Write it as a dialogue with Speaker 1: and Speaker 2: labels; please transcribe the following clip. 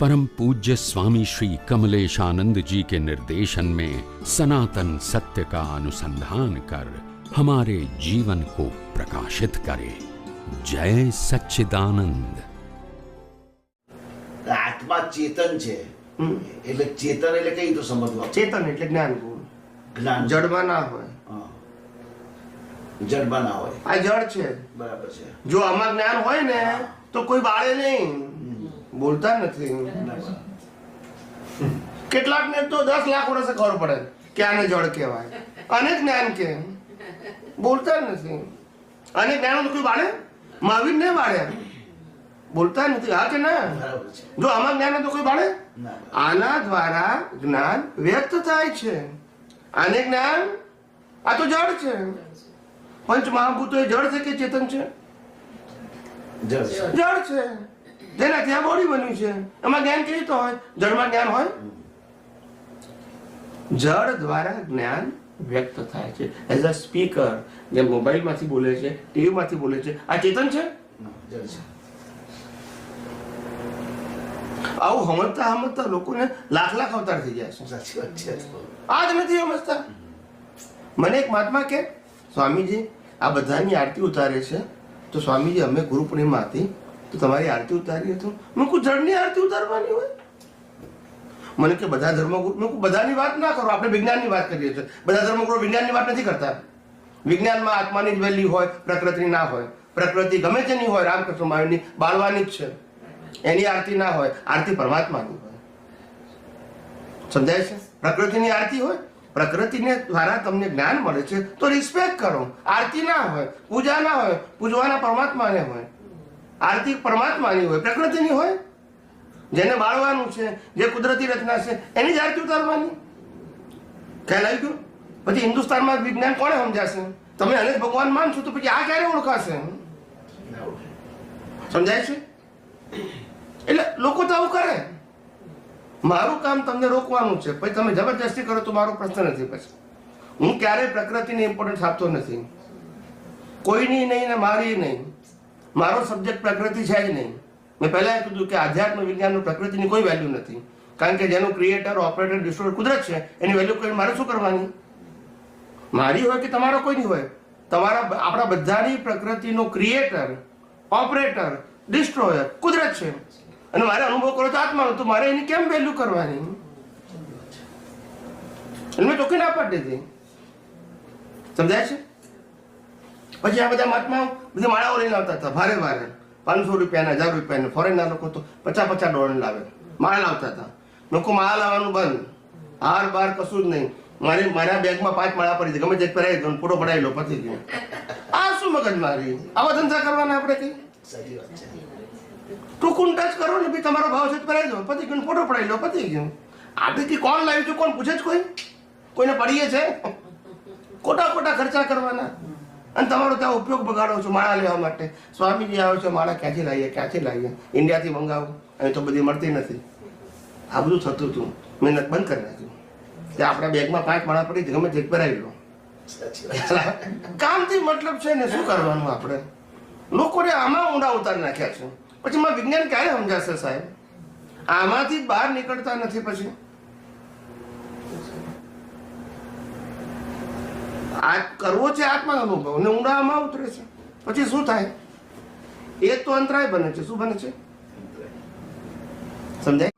Speaker 1: परम पूज्य स्वामी श्री कमलेशानंद जी के निर्देशन में सनातन सत्य का अनुसंधान कर हमारे जीवन को प्रकाशित करे जय सच्चिदानंद
Speaker 2: આત્મા ચેતન છે એટલે ચેતન એટલે કઈ રીતે સમજવા
Speaker 3: ચેતન એટલે જ્ઞાન ગુણ
Speaker 2: જ્ઞાન
Speaker 3: જડમાં ના હોય
Speaker 2: હા. જડમાં ના હોય
Speaker 3: આ જડ છે
Speaker 2: બરાબર છે
Speaker 3: જો આમાં જ્ઞાન હોય ને તો કોઈ બાળે નહીં બોલતા નથી.
Speaker 2: બરાબર.
Speaker 3: કેટલાક ને તો દસ લાખ વર્ષે ખબર પડે કે આને જળ કહેવાય. અને જ્ઞાન કે. બોલતા નથી. અને જ્ઞાન કોઈ બાળે? મહાવીર ને બાળે. બોલતા નથી. હા કે ના? જો આમાં જ્ઞાન તો કોઈ બાળે? આના દ્વારા જ્ઞાન વ્યક્ત થાય છે. આને જ્ઞાન આ તો જળ છે. પંચ મહાભૂતો એ જળ છે કે ચેતન છે.
Speaker 2: જળ છે.
Speaker 3: જળ ત્યાં બોડી બન્યું છે. એમાં જ્ઞાન કેવી રીતે હોય? જળમાં જ્ઞાન હોય? જળ દ્વારા જ્ઞાન વ્યક્ત થાય છે. એઝ અ સ્પીકર જે મોબાઈલમાંથી બોલે છે ટીવી માંથી બોલે છે આ ચેતન છે? આવું સમજતા સમજતા લોકોને લાખ લાખ અવતાર થઈ જાય છે. આ જ નથી સમજતા મને એક મહાત્મા કે સ્વામીજી આ બધાની આરતી ઉતારે છે તો સ્વામીજી અમે ગુરુ પૂર્ણિમા હતી તો તમારી આરતી ઉતારી હતું મેં કહું જળની આરતી ઉતારવાની હોય? મને કે બધા ધર્મગુરુ મેં બધાની વાત ના કરો, આપણે વિજ્ઞાનની વાત કરીએ છીએ. બધા ધર્મગુરુ વિજ્ઞાનની વાત નથી કરતા. વિજ્ઞાનમાં આત્માની જ વેલ્યુ હોય, પ્રકૃતિની ના હોય. પ્રકૃતિ ગમે તેની હોય, રામકૃષ્ણ મહાવીરની બાળવાની જ છે. એની આરતી ના હોય, આરતી પરમાત્માની હોય. સમજાય છે? પ્રકૃતિની આરતી હોય, પ્રકૃતિને દ્વારા તમને જ્ઞાન મળે છે, તો રિસ્પેક્ટ કરો. આરતી ના હોય, પૂજા ના હોય, પૂજવાના પરમાત્માને હોય. આરતી પરમાત્માની હોય, પ્રકૃતિની હોય, જેને બાળવાનું છે, જે કુદરતી રચના છે, એની જ આરતી ઉતારવાની ખ્યાલ આવી ગયો? પછી હિન્દુસ્તાનમાં વિજ્ઞાન કોણે સમજાશે? તમે અનેક ભગવાન માનશો તો પછી આ ક્યારે ઓળખાશે? સમજાય છે? એટલે લોકો તો આવું કરે. મારું કામ તમને રોકવાનું છે. પછી તમે જબરજસ્તી કરો તો મારો પ્રશ્ન નથી પછી. હું ક્યારેય પ્રકૃતિને ઇમ્પોર્ટન્સ આપતો નથી. કોઈની નહીં ને મારી નહીં. મારો સબ્જેક્ટ પ્રકૃતિ છે જ નહીં. મેં પહેલા એ કીધું કે આધ્યાત્મ વિજ્ઞાનનું પ્રકૃતિની કોઈ વેલ્યુ નથી. કારણ કે જેનું ક્રિએટર ઓપરેટર ડિસ્ટ્રોયર કુદરત છે, એની વેલ્યુ કોઈ મારે શું કરવાની? મારી હોય કે તમારો કોઈ નહીં હોય? તમારા આપણા બધાની પ્રકૃતિનો ક્રિએટર ઓપરેટર ડિસ્ટ્રોયર કુદરત છે. અને મારે અનુભવ કરો તો આત્માનો, તો મારે એની કેમ વેલ્યુ કરવાની? એટલે મેં ચોખ્ખી ના પાડી દીધી. સમજાય છે? પછી આ બધા મહાત્માઓ બધી માળાઓ લઈને આવતા હતા ભારે ભારે. પાંચસો રૂપિયાના હજાર રૂપિયાના. ફોરેનના લોકો તો પચાસ પચાસ ડોલર લાવે. માળા લાવતા હતા. લોકો માળા લાવવાનું બંધ. હાર બાર કશું જ નહીં. મારી મારા બેગમાં પાંચ માળા પડી છે. ગમે તે પહેરાવી દો ફોટો પડાવી લો પતી ગયો આ શું મગજ મારી? આવા ધંધા કરવાના આપણે કઈ?
Speaker 2: સાચી વાત છે.
Speaker 3: ટૂંકું ટચ કરો ને ભાઈ? તમારો ભાવ છે પહેરાવી દો. પતી ગયો ફોટો પડાવી લો. પતી ગયું આથી કોણ લાવ્યું છે? કોણ પૂછે જ કોઈ? કોઈને પડીએ છે? ખોટા ખોટા ખર્ચા કરવાના. અને તમારો ત્યાં ઉપયોગ બગાડો છો, માળા લેવા માટે. સ્વામીજી આવે છે, માળા ક્યાંથી લાવીએ ક્યાંથી લાવીએ? ઇન્ડિયાથી મંગાવો. અહીં તો બધી મળતી નથી. આ બધું થતું હતું. મહેનત બંધ કરી નાખ્યું ત્યાં આપણા બેગમાં પાંચ માળા પડી ગમે તે પહેરાવી લો. કામથી મતલબ છે ને, શું કરવાનું આપણે? લોકોને આમાં ઊંડા ઉતારી નાખ્યા છે. પછી મારા વિજ્ઞાન ક્યારે સમજાશે સાહેબ? આમાંથી બહાર નીકળતા નથી પછી. આ કરવો છે આત્મા અનુભવ. ને ઊંડામાં ઉતરે છે. પછી શું થાય? એક તો અંતરાય બને છે. શું બને છે? સમજાય?